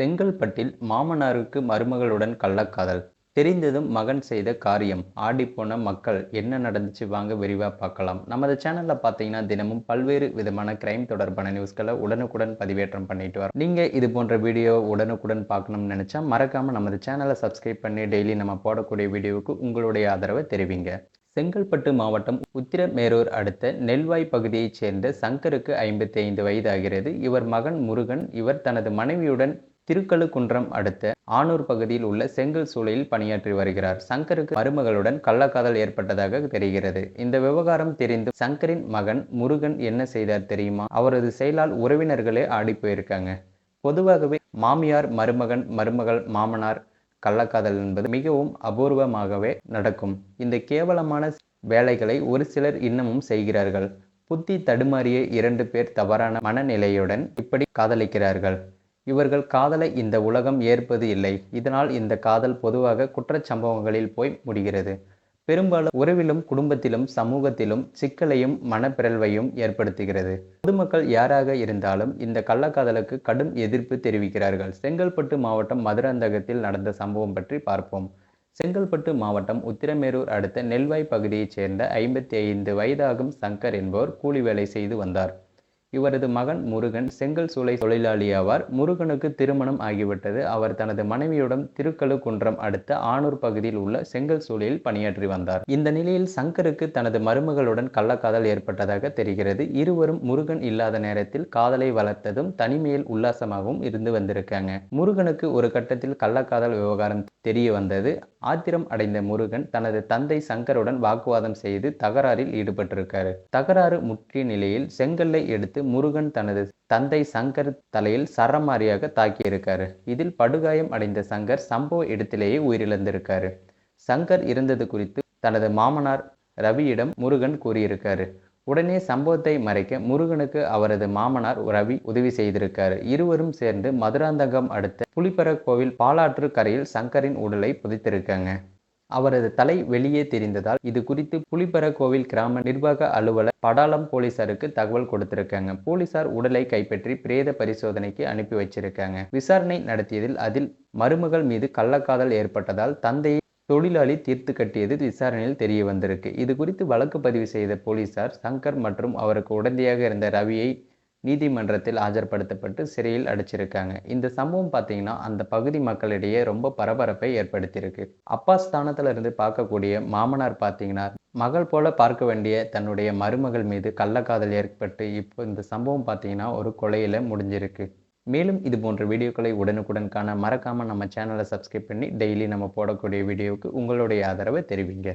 செங்கல்பட்டில் மாமனாருக்கு மருமகளுடன் கள்ளக்காதல். தெரிந்ததும் மகன் செய்த காரியம். ஆடிப்போன மக்கள் என்ன நடந்துச்சு வாங்க விரிவாக பார்க்கலாம். நமது சேனலில் பார்த்தீங்கன்னா தினமும் பல்வேறு விதமான கிரைம் தொடர்பான நியூஸ்களை உடனுக்குடன் பதிவேற்றம் பண்ணிட்டு வரோம். நீங்கள் இது போன்ற வீடியோ உடனுக்குடன் பார்க்கணும்னு நினச்சா மறக்காமல் நமது சேனலை சப்ஸ்கிரைப் பண்ணி டெய்லி நம்ம போடக்கூடிய வீடியோவுக்கு உங்களுடைய ஆதரவை தெரிவிங்க. செங்கல்பட்டு மாவட்டம் உத்திரமேரூர் அடுத்த நெல்வாய் பகுதியைச் சேர்ந்த சங்கருக்கு ஐம்பத்தி ஐந்து வயது ஆகிறது இவர் மகன் முருகன். இவர் தனது மனைவியுடன் திருக்கழுக்குன்றம் அடுத்த ஆனூர் பகுதியில் உள்ள செங்கல் சூளையில் பணியாற்றி வருகிறார். சங்கருக்கு மருமகளுடன் கள்ளக்காதல் ஏற்பட்டதாக தெரிகிறது. இந்த விவகாரம் தெரிந்து சங்கரின் மகன் முருகன் என்ன செய்தார் தெரியுமா? அவரது செயலால் உறவினர்களே ஆடி போயிருக்காங்க. பொதுவாகவே மாமியார் மருமகன் மருமகள் மாமனார் கள்ளக்காதல் என்பது மிகவும் அபூர்வமாகவே நடக்கும். இந்த கேவலமான வேலைகளை ஒரு சிலர் இன்னமும் செய்கிறார்கள். புத்தி தடுமாறிய இரண்டு பேர் தவறான மனநிலையுடன் இப்படி காதலிக்கிறார்கள். இவர்கள் காதலை இந்த உலகம் ஏற்பது இல்லை. இதனால் இந்த காதல் பொதுவாக குற்றச்சம்பவங்களில் போய் முடிகிறது. பெரும்பாலும் உறவிலும் குடும்பத்திலும் சமூகத்திலும் சிக்கலையும் மனப்பிறழ்வையும் ஏற்படுத்துகிறது. பொதுமக்கள் யாராக இருந்தாலும் இந்த கள்ளக்காதலுக்கு கடும் எதிர்ப்பு தெரிவிக்கிறார்கள். செங்கல்பட்டு மாவட்டம் மதுராந்தகத்தில் நடந்த சம்பவம் பற்றி பார்ப்போம். செங்கல்பட்டு மாவட்டம் உத்திரமேரூர் அடுத்த நெல்வாய் பகுதியைச் சேர்ந்த ஐம்பத்தி ஐந்து வயதாகும் சங்கர் என்பவர் கூலி வேலை செய்து வந்தார். இவரது மகன் முருகன் செங்கல் சூளை தொழிலாளி ஆவார். முருகனுக்கு திருமணம் ஆகிவிட்டது. அவர் தனது மனைவியுடன் திருக்கழுக்குன்றம் அடுத்த ஆனூர் பகுதியில் உள்ள செங்கல் சூளையில் பணியாற்றி வந்தார். இந்த நிலையில் சங்கருக்கு தனது மருமகளுடன் கள்ளக்காதல் ஏற்பட்டதாக தெரிகிறது. இருவரும் முருகன் இல்லாத நேரத்தில் காதலை வளர்த்ததும் தனிமையில் உல்லாசமாகவும் இருந்து வந்திருக்காங்க. முருகனுக்கு ஒரு கட்டத்தில் கள்ளக்காதல் விவகாரம் தெரிய வந்தது. ஆத்திரம் அடைந்த முருகன் தனது தந்தை சங்கருடன் வாக்குவாதம் செய்து தகராறில் ஈடுபட்டிருக்காரு. தகராறு முற்றிய நிலையில் செங்கல்லை எடுத்து முருகன் தனது தந்தை சங்கர் தலையில் சரமாரியாக தாக்கியிருக்காரு. இதில் படுகாயம் அடைந்த சங்கர் சம்பவ இடத்திலேயே உயிரிழந்திருக்காரு. சங்கர் இருந்தது குறித்து தனது மாமனார் ரவியிடம் முருகன் கூறியிருக்காரு. உடனே சம்பவத்தை மறைக்க முருகனுக்கு அவரது மாமனார் ரவி உதவி செய்திருக்காரு. இருவரும் சேர்ந்து மதுராந்தகம் அடுத்த புலிப்பர கோவில் பாலாற்று கரையில் சங்கரின் உடலை புதைத்திருக்காங்க. அவரது தலை வெளியே தெரிந்ததால் இது குறித்து புலிப்பர கோவில் கிராம நிர்வாக அலுவலர் படாலம் போலீசாருக்கு தகவல் கொடுத்திருக்காங்க. போலீசார் உடலை கைப்பற்றி பிரேத பரிசோதனைக்கு அனுப்பி வச்சிருக்காங்க. விசாரணை நடத்தியதில் அதில் மருமகள் மீது கள்ளக்காதல் ஏற்பட்டதால் தந்தையை தொழிலாளி தீர்த்து கட்டியது விசாரணையில் தெரிய வந்திருக்கு. இது குறித்து வழக்கு பதிவு செய்த போலீசார் சங்கர் மற்றும் அவருக்கு உடந்தையாக இருந்த ரவியை நீதிமன்றத்தில் ஆஜர்படுத்தப்பட்டு சிறையில் அடைச்சிருக்காங்க. இந்த சம்பவம் பார்த்தீங்கன்னா அந்த பகுதி மக்களிடையே ரொம்ப பரபரப்பை ஏற்படுத்தியிருக்கு. அப்பா ஸ்தானத்துல இருந்து பார்க்கக்கூடிய மாமனார் பார்த்தீங்கன்னா மகள் போல பார்க்க வேண்டிய தன்னுடைய மருமகள் மீது கள்ளக்காதல் ஏற்பட்டு இப்போ இந்த சம்பவம் பார்த்தீங்கன்னா ஒரு கொலையில முடிஞ்சிருக்கு. மேலும் இது போன்ற வீடியோக்களை உடனுக்குடன் காண மறக்காமல் நம்ம சேனலை சப்ஸ்கிரைப் பண்ணி டெய்லி நம்ம போடக்கூடிய வீடியோவுக்கு உங்களுடைய ஆதரவை தெரிவிங்க.